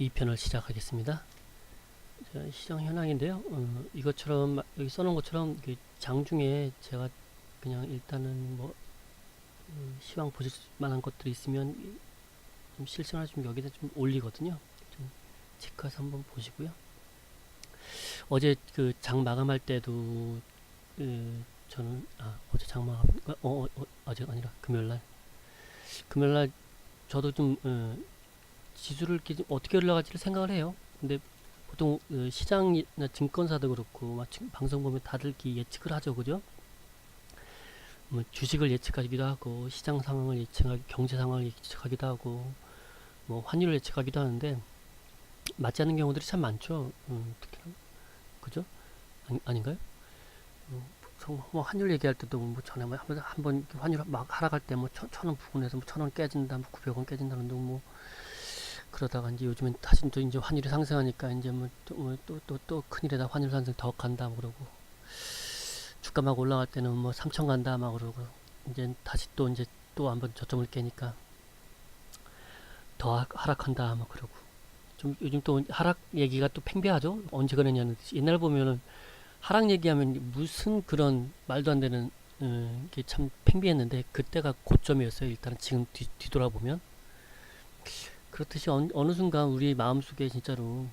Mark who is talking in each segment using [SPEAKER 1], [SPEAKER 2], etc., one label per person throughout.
[SPEAKER 1] 2편을 시작하겠습니다. 자, 시장 현황인데요. 어, 이것처럼 마- 여기 써놓은 것처럼 이렇게 장중에 제가 그냥 일단은 뭐 음, 시황 보실 만한 것들이 있으면 좀 실생활 좀 여기다 좀 올리거든요. 좀 체크해서 한번 보시고요. 어제 그 장 마감할 때도 그 저는 아 어제 장 마감 어, 어, 어 어제 아니라 금요일 날 금요일 날 저도 좀 어, 지수를 좀 어떻게 올라갈지를 생각을 해요. 근데 보통 어, 시장이나 증권사도 그렇고 방송 보면 다들 예측을 하죠, 그죠? 뭐 주식을 예측하기도 하고 시장 상황을 예측하기, 경제 상황을 예측하기도 하고 뭐 환율을 예측하기도 하는데 맞지 않는 경우들이 참 많죠. 음, 특히나 그죠? 아니, 아닌가요? 어, 성- 뭐 환율 얘기할 때도 뭐 전에 뭐 한번 한번 환율 막 하락할 때 뭐 천원 부근에서 뭐 천원 깨진다, 뭐 구백 원 깨진다는 둥뭐 그러다가 이제 요즘엔 다시 또 이제 환율이 상승하니까 이제 뭐또또 또 큰일이다 환율 상승 더 간다 뭐 그러고 주가 막 올라갈 때는 뭐 3천 간다 막 그러고 이제 다시 또 이제 또 한번 저점을 깨니까 더 하- 하락한다 막 그러고. 좀 요즘 또 하락 얘기가 또 팽배하죠? 언제 그랬냐는 듯이. 옛날 보면은 하락 얘기하면 무슨 그런 말도 안 되는 음, 게참 팽배했는데 그때가 고점이었어요 일단은. 지금 뒤, 뒤돌아보면 그렇듯이 어느, 어느 순간 우리 마음속에 진짜로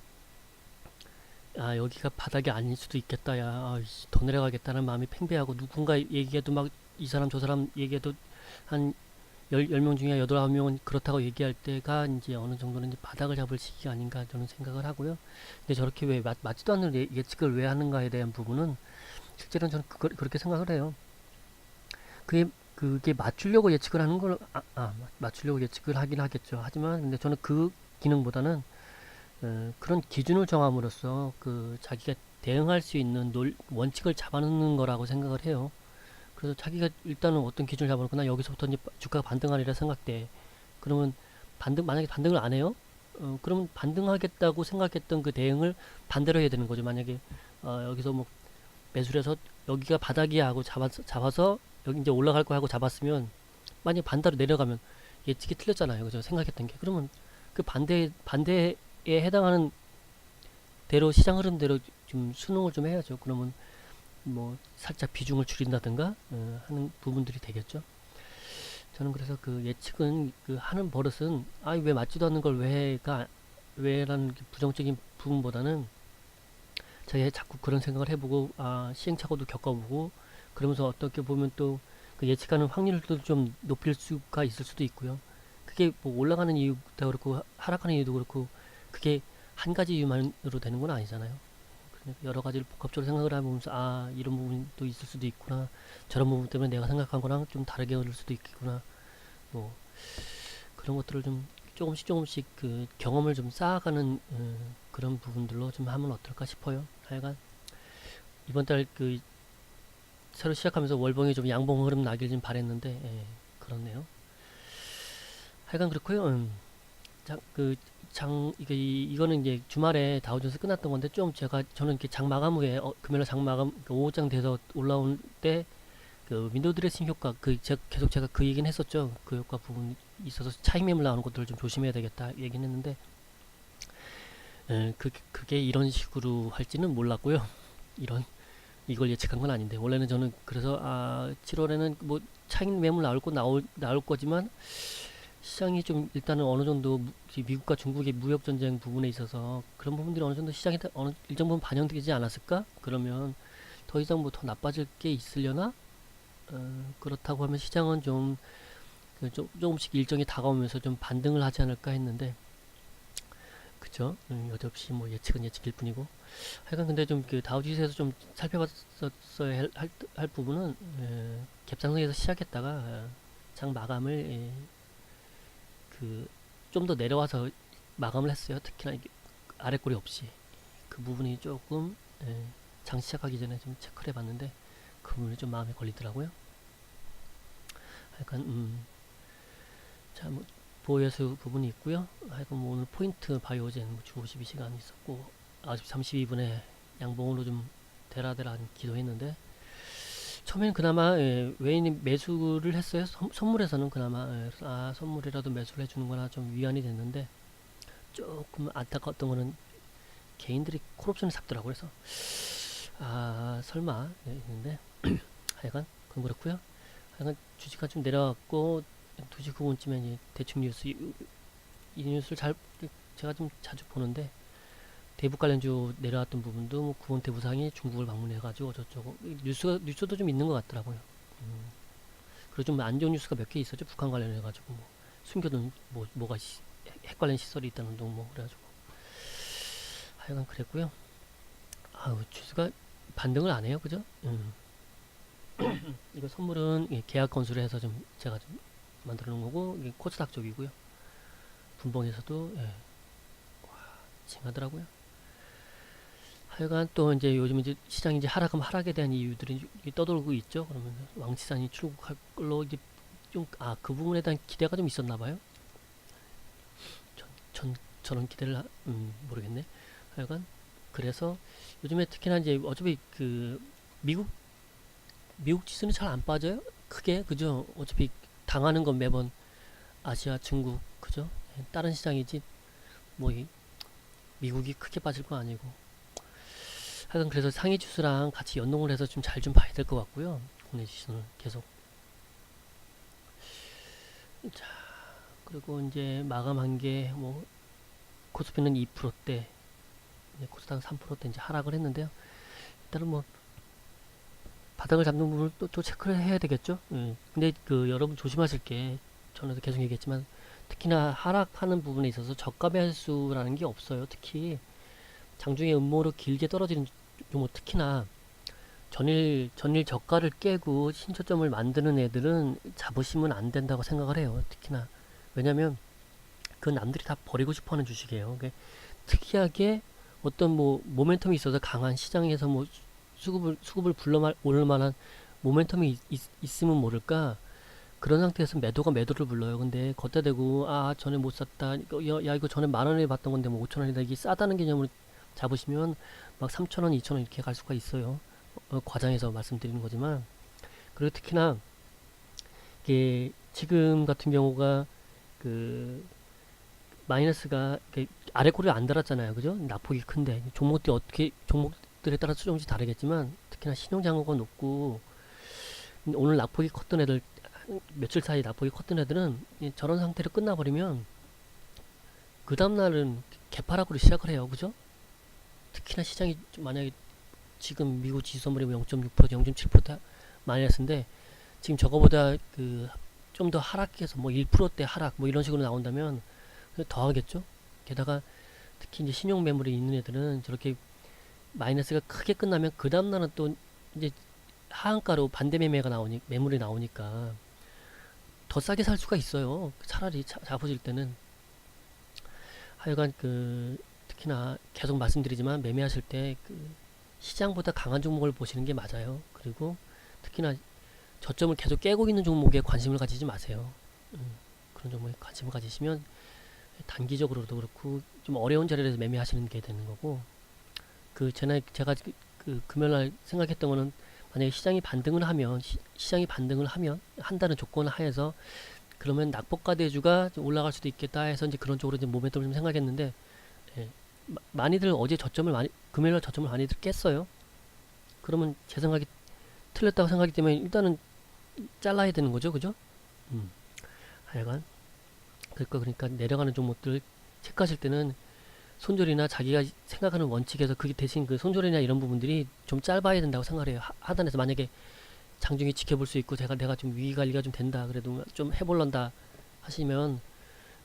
[SPEAKER 1] 아 여기가 바닥이 아닐 수도 있겠다 야 아, 내려가겠다는 마음이 팽배하고 누군가 얘기해도 막 이 사람 저 사람 얘기해도 한 열, 열 명 중에 여덟 아홉 명은 그렇다고 얘기할 때가 이제 어느 정도는 이제 바닥을 잡을 시기가 아닌가 저는 생각을 하고요. 근데 저렇게 왜 맞, 맞지도 않는 예- 예측을 왜 하는가에 대한 부분은 실제로는 저는 그걸, 그렇게 생각을 해요. 그게 그게 맞추려고 예측을 하는 걸 아, 아 맞- 맞추려고 예측을 하긴 하겠죠 하지만 근데 저는 그 기능보다는 어, 그런 기준을 정함으로써 그 자기가 대응할 수 있는 논, 원칙을 잡아놓는 거라고 생각을 해요. 그래서 자기가 일단은 어떤 기준을 잡아놓고 나 여기서부터 이제 주가가 반등하리라 생각돼. 그러면 반등 만약에 반등을 안 해요? 어, 그러면 반등하겠다고 생각했던 그 대응을 반대로 해야 되는 거죠. 만약에 어, 여기서 뭐 매수를 해서 여기가 바닥이야 하고 잡아서, 잡아서 여기 이제 올라갈 거 하고 잡았으면 만약에 반대로 내려가면 예측이 틀렸잖아요. 그죠? 생각했던 게. 그러면 그 반대 반대에 해당하는 대로 시장 흐름대로 좀 순응을 좀 해야죠. 그러면 뭐 살짝 비중을 줄인다든가 어, 하는 부분들이 되겠죠. 저는 그래서 그 예측은 그 하는 버릇은 아왜 맞지도 않는 걸 왜가 왜라는 그 부정적인 부분보다는 자기 자꾸 그런 생각을 해보고 아 시행착오도 겪어보고 그러면서 어떻게 보면 또 그 예측하는 확률도 좀 높일 수가 있을 수도 있고요. 그게 뭐 올라가는 이유도 그렇고 하- 하락하는 이유도 그렇고 그게 한 가지 이유만으로 되는 건 아니잖아요. 여러 가지를 복합적으로 생각을 해보면서 아 이런 부분도 있을 수도 있구나 저런 부분 때문에 내가 생각한 거랑 좀 다르게 흐를 수도 있겠구나 뭐 그런 것들을 좀 조금씩 조금씩 그 경험을 좀 쌓아가는 어, 그런 부분들로 좀 하면 어떨까 싶어요. 하여간 이번 달 그 새로 시작하면서 월봉이 좀 양봉 흐름 나길 좀 바랬는데 예, 그렇네요. 하여간 그렇고요. 음. 장, 그, 장, 이게, 이- 이거는 이제 주말에 다우존스 끝났던 건데, 좀 제가, 저는 이렇게 장 마감 후에, 어, 금요일 장 마감, 그 오후장 돼서 올라올 때, 그, 윈도우 드레싱 효과, 그, 제, 계속 제가 그 얘기는 했었죠. 그 효과 부분이 있어서 차익 매물 나오는 것들을 좀 조심해야 되겠다, 얘기는 했는데, 에, 그, 그게 이런 식으로 할지는 몰랐고요. 이런, 이걸 예측한 건 아닌데, 원래는 저는 그래서, 아, 7월에는 뭐, 차익 매물 나올 거 나올, 나올 거지만, 시장이 좀 일단은 어느 정도 미국과 중국의 무역 전쟁 부분에 있어서 그런 부분들이 어느 정도 시장에 다- 어느 일정 부분 반영되지 않았을까? 그러면 더 이상 뭐 더 나빠질 게 있으려나? 어, 그렇다고 하면 시장은 좀, 그좀 조금씩 일정이 다가오면서 좀 반등을 하지 않을까 했는데 그쵸? 음, 여지없이 뭐 예측은 예측일 뿐이고 하여간 근데 좀 그 다우지수에서 좀 살펴봤었어야 할, 할, 할 부분은 에, 갭상승에서 시작했다가 어, 장 마감을 에, 그좀 더 내려와서 마감을 했어요. 특히나 아래 꼬리 없이 그 부분이 조금 예, 장 시작하기 전에 좀 체크를 해봤는데 그 부분이 좀 마음에 걸리더라고요. 약간 음, 자 뭐 보여수 부분이 있고요. 하여간 뭐 오늘 포인트 바이오젠 뭐주 52시간 있었고 9시 32분에 양봉으로 좀 데라데라 기도했는데 처음에는 그나마 예, 외인이 매수를 했어요. 선, 선물에서는 그나마 예, 아 선물이라도 매수를 해주는거나 좀 위안이 됐는데 조금 안타까웠던 거는 개인들이 콜옵션을 삭더라고 그래서 아 설마 네, 했는데 하여간 그건 그렇고요 하여간 주식가 좀 내려갔고 2시 9분쯤에 이제 대충 뉴스 이, 이 뉴스를 잘 제가 좀 자주 보는데 대북 관련주 내려왔던 부분도 뭐 구원태 부상이 중국을 방문해가지고 저쩌고 뉴스가 뉴스도 좀 있는 것 같더라고요. 음. 그리고 좀 안 좋은 뉴스가 몇 개 있었죠. 북한 관련해가지고 뭐 숨겨둔 뭐 뭐가 시, 핵 관련 시설이 있다는 둥 뭐 그래가지고 하여간 그랬고요. 아우 주스가 반등을 안 해요, 그죠? 음. 이거 선물은 예, 계약 건수를 해서 좀 제가 좀 만들어 놓은 거고 이게 코스닥 쪽이고요. 분봉에서도 예. 와, 징하더라고요. 하여간 또 이제 요즘 이제 시장이 이제 하락하면 하락에 대한 이유들이 떠돌고 있죠. 그러면 왕치산이 출국할 걸로 이제 좀 아 그 부분에 대한 기대가 좀 있었나 봐요. 전, 전 저는 기대를 하- 음, 모르겠네. 하여간 그래서 요즘에 특히나 이제 어차피 그 미국 미국 지수는 잘 안 빠져요. 크게 그죠? 어차피 당하는 건 매번 아시아, 중국 그죠? 예, 다른 시장이지 뭐 이, 미국이 크게 빠질 건 아니고 하여간 그래서 상위 지수랑 같이 연동을 해서 좀잘좀 봐야 될 것 같고요. 국내 지수는 계속. 자, 그리고 이제 마감한 게 뭐 코스피는 2%대, 네, 코스닥은 3%대 이제 하락을 했는데요. 일단은 뭐 바닥을 잡는 부분을 또, 또 체크를 해야 되겠죠. 예. 근데 그 여러분 조심하실 게 전에도 계속 얘기했지만 특히나 하락하는 부분에 있어서 저가 매수라는 게 없어요. 특히 장중에 음모로 길게 떨어지는 종목 특히나 전일 전일 저가를 깨고 신초점을 만드는 애들은 잡으시면 안 된다고 생각을 해요. 특히나 왜냐면 그 남들이 다 버리고 싶어하는 주식이에요. 그게 특이하게 어떤 뭐 모멘텀이 있어서 강한 시장에서 뭐 수- 수급을 수급을 불러 오를 만한 모멘텀이 있, 있 으면 모를까 그런 상태에서 매도가 매도를 불러요. 근데 걷다 대고 아 전에 못 샀다. 야, 야, 이거 전에 만 원에 봤던 건데 뭐 5천 원이다. 이게 싸다는 개념으로 잡으시면 막 3천 원, 2천 원 이렇게 갈 수가 있어요. 어, 과장해서 말씀드리는 거지만 그리고 특히나 이게 지금 같은 경우가 그 마이너스가 아래 꼬리를 안 달았잖아요. 그죠? 낙폭이 큰데 종목들이 어떻게 종목 들에 따라 수정지 다르겠지만 특히나 신용장고가 높고 오늘 낙폭이 컸던 애들 며칠 사이 낙폭이 컸던 애들은 이 저런 상태로 끝나버리면 그 다음날은 개파락으로 시작을 해요. 그죠? 특히나 시장이 좀 만약에 지금 미국 지수 선물이 0.6% 0.7% 마이너스인데 지금 저거보다 그 좀 더 하락해서 뭐 1%대 하락 뭐 이런 식으로 나온다면 더 하겠죠. 게다가 특히 이제 신용 매물이 있는 애들은 저렇게 마이너스가 크게 끝나면 그 다음 날은 또 이제 하한가로 반대 매매가 나오니 매물이 나오니까 더 싸게 살 수가 있어요. 차라리 자, 잡으실 때는 하여간 그 특히나 계속 말씀드리지만 매매하실 때 그 시장보다 강한 종목을 보시는 게 맞아요. 그리고 특히나 저점을 계속 깨고 있는 종목에 관심을 가지지 마세요. 음, 그런 종목에 관심을 가지시면 단기적으로도 그렇고 좀 어려운 자리에서 매매하시는 게 되는 거고 그 제가 제가 그, 그 금요일날 생각했던 거는 만약에 시장이 반등을 하면 시, 시장이 반등을 하면 한다는 조건 하에서 그러면 낙폭가 대주가 좀 올라갈 수도 있겠다 해서 이제 그런 쪽으로 이제 모멘텀을 좀 생각했는데 예, 마- 많이들 어제 저점을 많이 금요일날 저점을 많이들 깼어요. 그러면 제 생각이 틀렸다고 생각하기 때문에 일단은 잘라야 되는 거죠, 그죠? 음. 하여간 그러니까 그러니까 내려가는 종목들 체크하실 때는 손절이나 자기가 생각하는 원칙에서 그게 대신 그 손절이나 이런 부분들이 좀 짧아야 된다고 생각해요. 하- 하단에서 만약에 장중에 지켜볼 수 있고 제가 내가 좀 위기 관리가 좀 된다 그래도 좀 해볼란다 하시면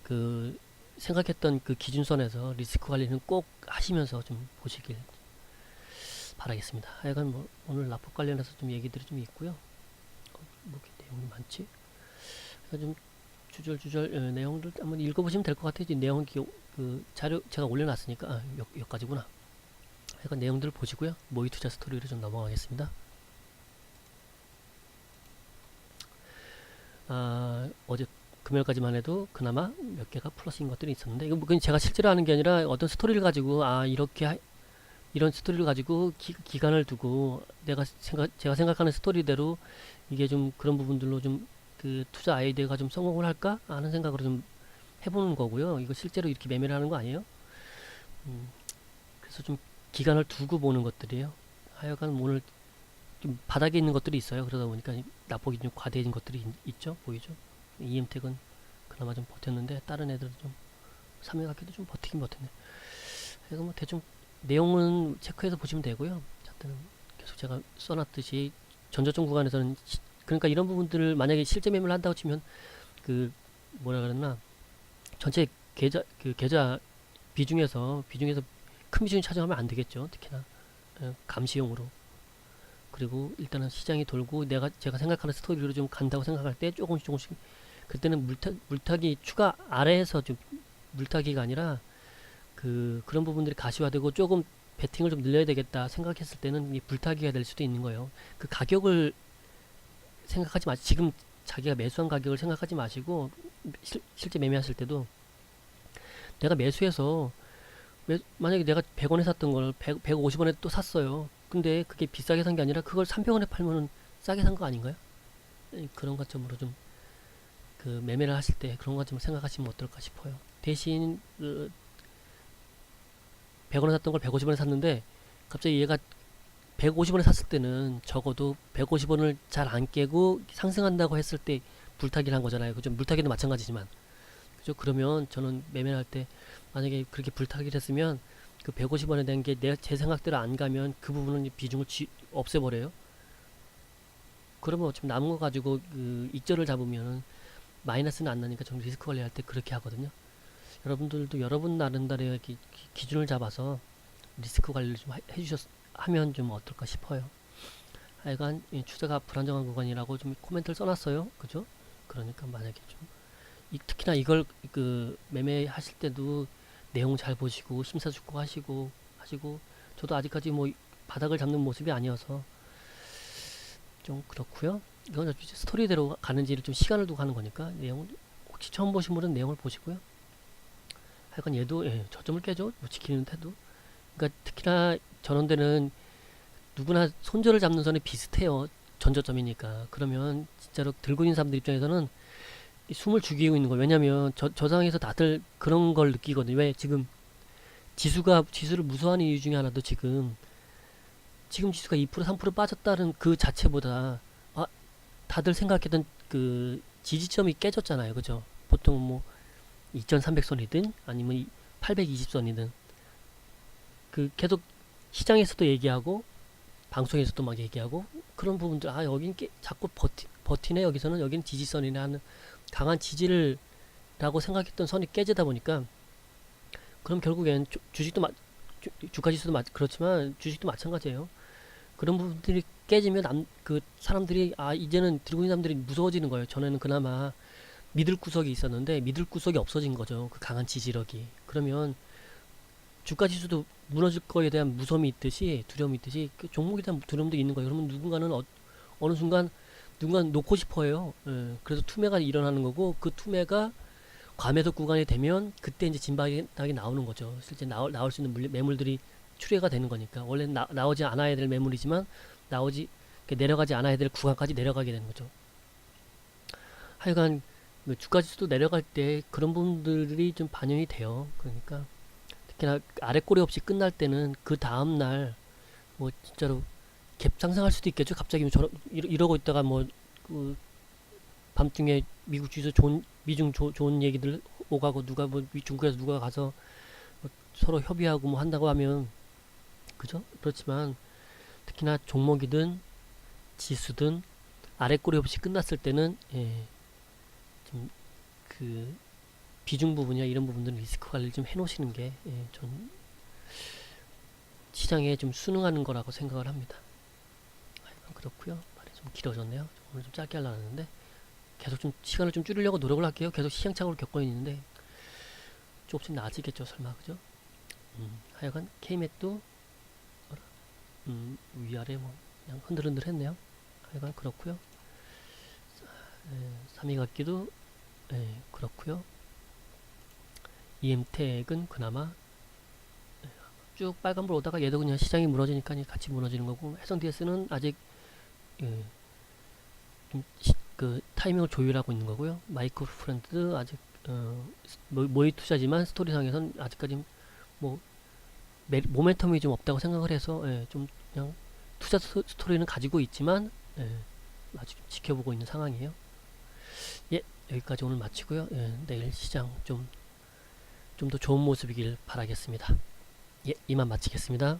[SPEAKER 1] 그 생각했던 그 기준선에서 리스크 관리는 꼭 하시면서 좀 보시길 바라겠습니다. 하여간 뭐 오늘 라폭 관련해서 좀 얘기들이 좀 있고요. 어, 뭐 이렇게 내용이 많지? 그러니까 좀 주절주절 어, 내용들 한번 읽어보시면 될 것 같아요. 이 내용 기, 그 자료 제가 올려놨으니까 아, 여, 여기까지구나. 하여간 내용들을 보시고요. 모의 투자 스토리로 좀 넘어가겠습니다. 아, 어제 금요일까지만 해도 그나마 몇 개가 플러스인 것들이 있었는데 이거 뭐 그냥 제가 실제로 하는 게 아니라 어떤 스토리를 가지고 아 이렇게 하- 이런 스토리를 가지고 기, 기간을 두고 내가 생각 제가 생각하는 스토리대로 이게 좀 그런 부분들로 좀 그 투자 아이디어가 좀 성공을 할까 하는 생각으로 좀 해보는 거고요. 이거 실제로 이렇게 매매를 하는 거 아니에요? 음, 그래서 좀 기간을 두고 보는 것들이에요. 하여간 오늘 좀 바닥에 있는 것들이 있어요. 그러다 보니까 나폭이 좀 과대해진 것들이 있, 죠 보이죠? EM택은 그나마 좀 버텼는데 다른 애들은 좀 삼일각기도 좀 버티긴 버텼네. 이거 뭐 대충 내용은 체크해서 보시면 되고요. 자때는 계속 제가 써놨듯이 전저점 구간에서는 시- 그러니까 이런 부분들을 만약에 실제 매매를 한다고 치면 그 뭐라 그랬나 전체 계좌 그 계좌 비중에서 비중에서 큰 비중이 차지하면 안 되겠죠. 특히나 어, 감시용으로. 그리고 일단은 시장이 돌고 내가 제가 생각하는 스토리로 좀 간다고 생각할 때 조금씩 조금씩 그때는 물타, 물타기 추가 아래에서 좀 물타기가 아니라 그 그런 부분들이 가시화되고 조금 베팅을 좀 늘려야 되겠다 생각했을 때는 이 불타기가 될 수도 있는 거예요. 그 가격을 생각하지 마. 지금 자기가 매수한 가격을 생각하지 마시고 실, 실제 매매하실 때도 내가 매수해서 매, 만약에 내가 100원에 샀던 걸 100, 150원에 또 샀어요. 근데 그게 비싸게 산 게 아니라 그걸 300원에 팔면은 싸게 산 거 아닌가요? 에, 그런 관점으로 좀 그 매매를 하실 때 그런 관점을 생각하시면 어떨까 싶어요. 대신 그 100원에 샀던 걸 150원에 샀는데 갑자기 얘가 150원에 샀을 때는 적어도 150원을 잘 안 깨고 상승한다고 했을 때 불타기를 한 거잖아요. 그죠? 물타기도 마찬가지지만. 그죠? 그러면 저는 매매를 할 때 만약에 그렇게 불타기를 했으면 그 150원에 대한 게 내 제 생각대로 안 가면 그 부분은 비중을 쥐, 없애버려요. 그러면 어차피 남은 거 가지고 그 익절을 잡으면 마이너스는 안 나니까 저는 리스크 관리할 때 그렇게 하거든요. 여러분들도 여러분 기- 기준을 잡아서 리스크 관리를 좀 하- 해주셨 하면 좀 어떨까 싶어요. 하여간 이 추세가 불안정한 구간이라고 좀 코멘트를 써놨어요. 그죠? 그러니까 만약에 좀 이- 특히나 이걸 그 매매하실 때도 내용 잘 보시고 심사숙고 하시고 하시고 저도 아직까지 뭐 바닥을 잡는 모습이 아니어서 좀 그렇고요. 이건 스토리대로 가는지를 좀 시간을 두고 하는 거니까 내용을 혹시 처음 보신 분은 내용을 보시고요. 하여간 얘도 예, 저점을 깨죠. 뭐 지키는 태도. 그러니까 특히나 전원대는 누구나 손절을 잡는 선에 비슷해요. 전저점이니까. 그러면 진짜로 들고 있는 사람들 입장에서는 이 숨을 죽이고 있는 거예요. 왜냐면 저, 저 상황에서 다들 그런 걸 느끼거든요. 왜 지금 지수가 지수를 무서워하는 이유 중에 하나도 지금 지금 지수가 2% 3% 빠졌다는 그 자체보다 아 다들 생각했던 그 지지점이 깨졌잖아요. 그죠? 보통 뭐 2300선이든 아니면 820선이든 그 계속 시장에서도 얘기하고 방송에서도 막 얘기하고 그런 부분들 아 여긴 깨, 자꾸 버티, 버티네 여기서는 여기는 지지선이네 하는 강한 지지를 라고 생각했던 선이 깨지다 보니까 그럼 결국엔 주, 주식도 마, 주, 주가 지수도 마, 그렇지만 주식도 마찬가지예요. 그런 부분들이 깨지면 남, 그 사람들이 아 이제는 들고 있는 사람들이 무서워지는 거예요. 전에는 그나마 믿을 구석이 있었는데 믿을 구석이 없어진 거죠. 그 강한 지지력이. 그러면 주가 지수도 무너질 거에 대한 무서움이 있듯이 두려움이 있듯이 그 종목에 대한 두려움도 있는 거예요. 그러면 누군가는 어, 어느 순간 누군가는 놓고 싶어해요. 예, 그래서 투매가 일어나는 거고 그 투매가 과매도 구간이 되면 그때 이제 진박이 나오는 거죠. 실제 나올, 나올 수 있는 물리, 매물들이 출회가 되는 거니까 원래 나, 나오지 않아야 될 매물이지만 나오지 내려가지 않아야 될 구간까지 내려가게 되는 거죠. 하여간 그 주가 지수도 내려갈 때 그런 부분들이 좀 반영이 돼요. 그러니까 특히나 아래 꼬리 없이 끝날 때는 그 다음 날 뭐 진짜로 갭 상승할 수도 있겠죠. 갑자기 저러, 이러, 이러고 있다가 뭐 그 밤중에 미국 주에서 좋은 미중 조, 좋은 얘기들 오가고 누가 뭐 미- 중국에서 누가 가서 뭐 서로 협의하고 뭐 한다고 하면 그죠? 그렇지만 특히나 종목이든 지수든 아래 꼬리 없이 끝났을 때는 예, 좀그 비중 부분이나 이런 부분들은 리스크 관리를 좀 해놓으시는 게 예, 전 시장에 좀 순응하는 거라고 생각을 합니다. 하여간 그렇고요. 말이 좀 길어졌네요. 오늘 좀 짧게 하려고 했는데 계속 좀 시간을 좀 줄이려고 노력을 할게요. 계속 시행착오를 겪고 있는데 조금씩 나아지겠죠, 설마 그죠? 음, 하여간 뭐라, 음, 위아래 뭐 그냥 흔들흔들 했네요. 하여간 그렇고요. 3위각기도 예, 그렇고요. EM택은 그나마 예, 쭉 빨간불 오다가 얘도 그냥 시장이 무너지니까 같이 무너지는 거고 해성 DS는 아직 예, 그 타이밍을 조율하고 있는 거고요. 마이크로 프렌드 아직 어, 모- 모의 투자지만 스토리상에선 아직까지 뭐 메- 모멘텀이 좀 없다고 생각을 해서 예, 좀 그냥 투자 스- 스토리는 가지고 있지만 예, 아직 지켜보고 있는 상황이에요. 예, 여기까지 오늘 마치고요. 예, 내일 시장 좀 좀 더 좋은 모습이길 바라겠습니다. 예, 이만 마치겠습니다.